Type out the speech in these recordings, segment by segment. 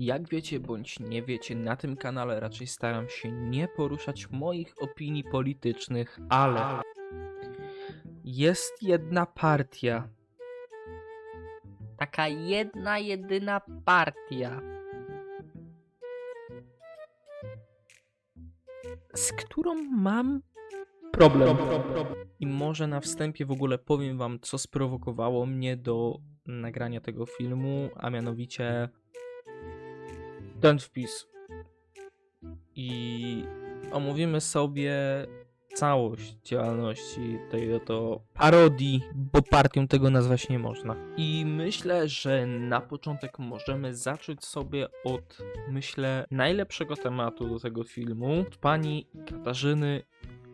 Jak wiecie bądź nie wiecie, na tym kanale raczej staram się nie poruszać moich opinii politycznych, ale jest jedna partia. Taka jedna, jedyna partia. Z którą mam problem. I może na wstępie w ogóle powiem wam, co sprowokowało mnie do nagrania tego filmu, a mianowicie ten wpis. I omówimy sobie całość działalności tej oto parodii, bo partią tego nazwać nie można. I myślę, że na początek możemy zacząć sobie od, myślę, najlepszego tematu do tego filmu, od pani Katarzyny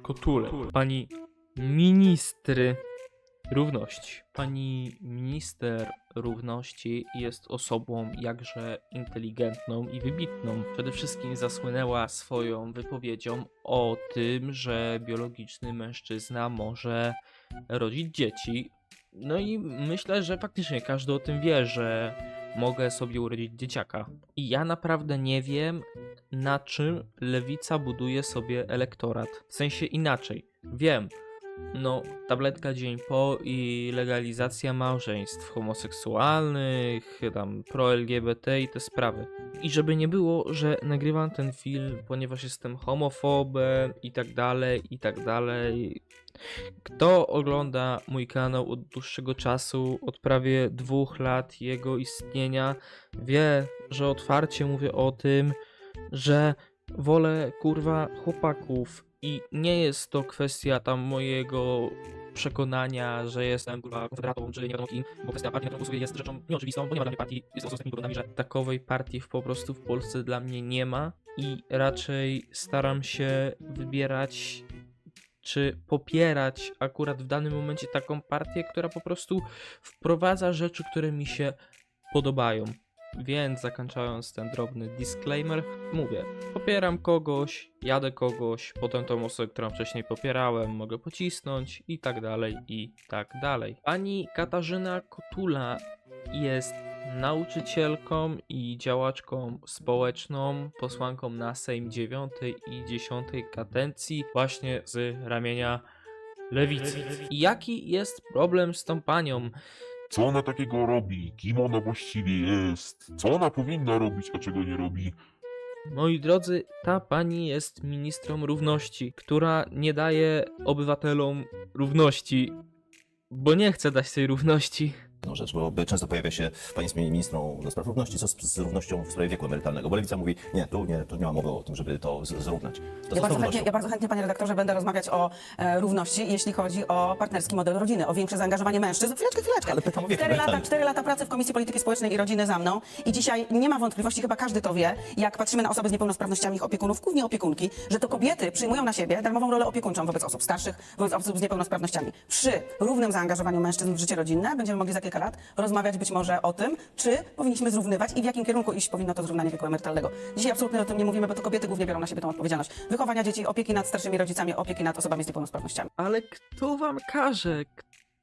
Kotule, pani ministry równości. Pani minister równości jest osobą jakże inteligentną i wybitną. Przede wszystkim zasłynęła swoją wypowiedzią o tym, że biologiczny mężczyzna może rodzić dzieci. No i myślę, że faktycznie każdy o tym wie, że mogę sobie urodzić dzieciaka. I ja naprawdę nie wiem, na czym lewica buduje sobie elektorat. W sensie inaczej. Wiem, no, tabletka dzień po i legalizacja małżeństw homoseksualnych, tam pro-LGBT i te sprawy. I żeby nie było, że nagrywam ten film, ponieważ jestem homofobem i tak dalej, i tak dalej. Kto ogląda mój kanał od dłuższego czasu, od prawie dwóch lat jego istnienia, wie, że otwarcie mówię o tym, że wolę kurwa chłopaków i nie jest to kwestia tam mojego przekonania, że jestem kurwa konfederatą, czy nie wiadomo kim, bo kwestia partii, na głosuję jest rzeczą nieoczywistą, bo nie ma dla mnie partii, jest z takimi poglądami, że takowej partii po prostu w Polsce dla mnie nie ma i raczej staram się wybierać czy popierać akurat w danym momencie taką partię, która po prostu wprowadza rzeczy, które mi się podobają. Więc zakończając ten drobny disclaimer, mówię, popieram kogoś, jadę kogoś, potem tą osobę, którą wcześniej popierałem, mogę pocisnąć i tak dalej, i tak dalej. Pani Katarzyna Kotula jest nauczycielką i działaczką społeczną, posłanką na Sejm 9 i 10 kadencji, właśnie z ramienia lewicy. I jaki jest problem z tą panią? Co ona takiego robi? Kim ona właściwie jest? Co ona powinna robić, a czego nie robi? Moi drodzy, ta pani jest ministrą równości, która nie daje obywatelom równości, bo nie chce dać tej równości. Jedną rzecz, bo często pojawia się pani jest ministrą do spraw równości, co z, z równością w sprawie wieku emerytalnego, bo lewica mówi, nie, tu nie, tu nie ma mowy o tym, żeby to z, zrównać. To Ja z bardzo, chętnie, ja bardzo chętnie, panie redaktorze, będę rozmawiać o e, równości, jeśli chodzi o partnerski model rodziny, o większe zaangażowanie mężczyzn. Chwileczkę, chwileczkę. Ale pytam o wiek cztery, lata, cztery lata pracy w Komisji Polityki Społecznej i Rodziny za mną i dzisiaj nie ma wątpliwości, chyba każdy to wie, jak patrzymy na osoby z niepełnosprawnościami, ich opiekunów, głównie opiekunki, że to kobiety przyjmują na siebie darmową rolę opiekuńczą wobec osób starszych, wobec osób z niepełnosprawnościami. Przy równym zaangażowaniu mężczyzn w życie rodzinne będziemy mogli za kilka lat rozmawiać być może o tym, czy powinniśmy zrównywać i w jakim kierunku iść powinno to zrównanie wieku emerytalnego. Dzisiaj absolutnie o tym nie mówimy, bo to kobiety głównie biorą na siebie tą odpowiedzialność. Wychowania dzieci, opieki nad starszymi rodzicami, opieki nad osobami z niepełnosprawnościami. Ale kto wam każe?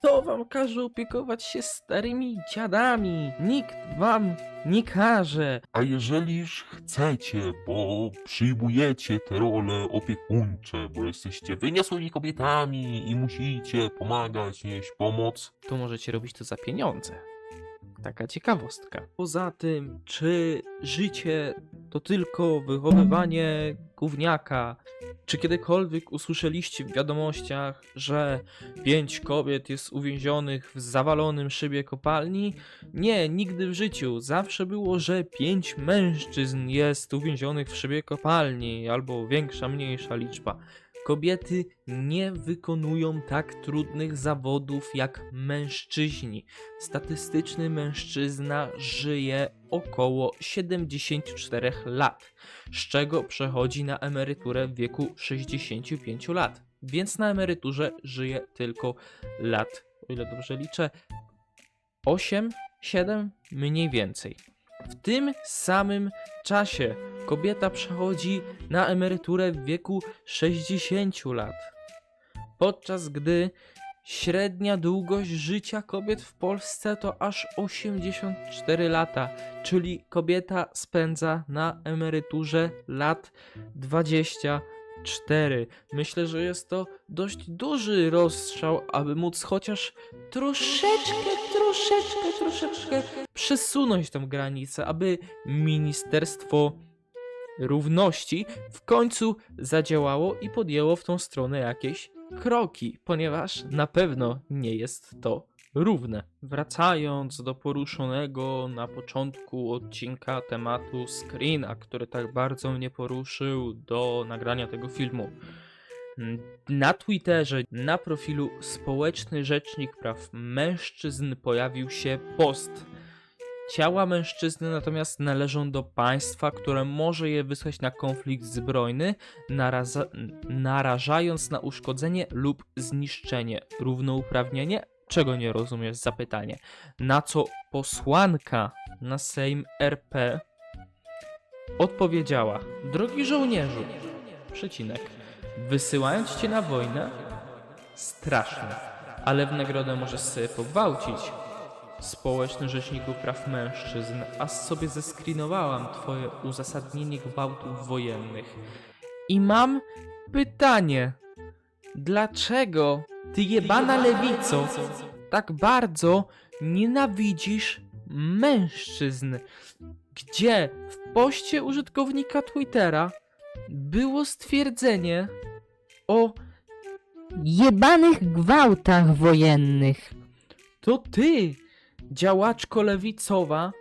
Kto wam każe opiekować się starymi dziadami? Nikt wam nie każe. A jeżeliż chcecie, bo przyjmujecie te role opiekuńcze, bo jesteście wyniosłymi kobietami i musicie pomagać, nieść pomoc, to możecie robić to za pieniądze. Taka ciekawostka. Poza tym, czy życie to tylko wychowywanie gówniaka? Czy kiedykolwiek usłyszeliście w wiadomościach, że pięć kobiet jest uwięzionych w zawalonym szybie kopalni? Nie, nigdy w życiu. Zawsze było, że pięć mężczyzn jest uwięzionych w szybie kopalni, albo większa, mniejsza liczba. Kobiety nie wykonują tak trudnych zawodów jak mężczyźni. Statystyczny mężczyzna żyje około 74 lat, z czego przechodzi na emeryturę w wieku 65 lat. Więc na emeryturze żyje tylko lat, o ile dobrze liczę, 8, 7 mniej więcej. W tym samym czasie kobieta przechodzi na emeryturę w wieku 60 lat. Podczas gdy Średnia długość życia kobiet w Polsce to aż 84 lata, czyli kobieta spędza na emeryturze lat 24. Myślę, że jest to dość duży rozstrzał, aby móc chociaż troszeczkę, troszeczkę, troszeczkę przesunąć tą granicę, aby Ministerstwo Równości w końcu zadziałało i podjęło w tą stronę jakieś kroki, ponieważ na pewno nie jest to równe. Wracając do poruszonego na początku odcinka tematu screena, który tak bardzo mnie poruszył do nagrania tego filmu. Na Twitterze, na profilu Społeczny Rzecznik Praw Mężczyzn pojawił się post. Ciała mężczyzny natomiast należą do państwa, które może je wysłać na konflikt zbrojny, naraza- narażając na uszkodzenie lub zniszczenie. Równouprawnienie? Czego nie rozumiesz? Zapytanie. Na co posłanka na Sejm RP odpowiedziała: Drogi żołnierzu, przecinek, wysyłając cię na wojnę, straszne, ale w nagrodę możesz sobie pogwałcić. Społeczny Rzeczniku Praw Mężczyzn, a sobie zeskrinowałam twoje uzasadnienie gwałtów wojennych. I mam pytanie. Dlaczego ty jebana lewico tak bardzo nienawidzisz mężczyzn? Gdzie w poście użytkownika Twittera było stwierdzenie o jebanych gwałtach wojennych. To ty, działaczko lewicowa,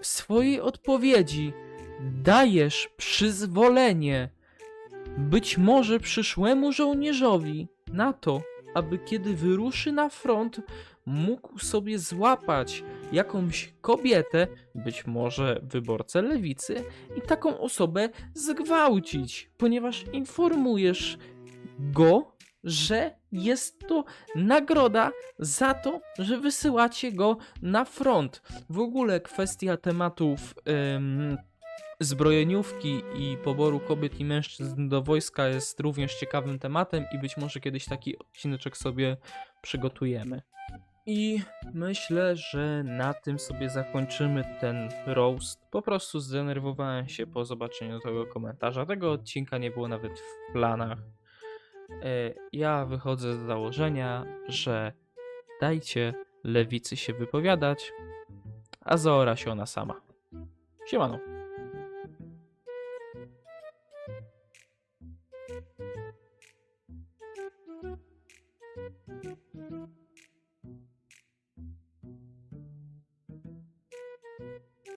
w swojej odpowiedzi dajesz przyzwolenie być może przyszłemu żołnierzowi na to, aby kiedy wyruszy na front, mógł sobie złapać jakąś kobietę, być może wyborcę lewicy, i taką osobę zgwałcić, ponieważ informujesz go, że jest to nagroda za to, że wysyłacie go na front. W ogóle kwestia tematów em, zbrojeniówki i poboru kobiet i mężczyzn do wojska jest również ciekawym tematem i być może kiedyś taki odcineczek sobie przygotujemy. I myślę, że na tym sobie zakończymy ten roast. Po prostu zdenerwowałem się po zobaczeniu tego komentarza. Tego odcinka nie było nawet w planach. E, Ja wychodzę z założenia, że dajcie lewicy się wypowiadać, a zaora się ona sama. Siemano.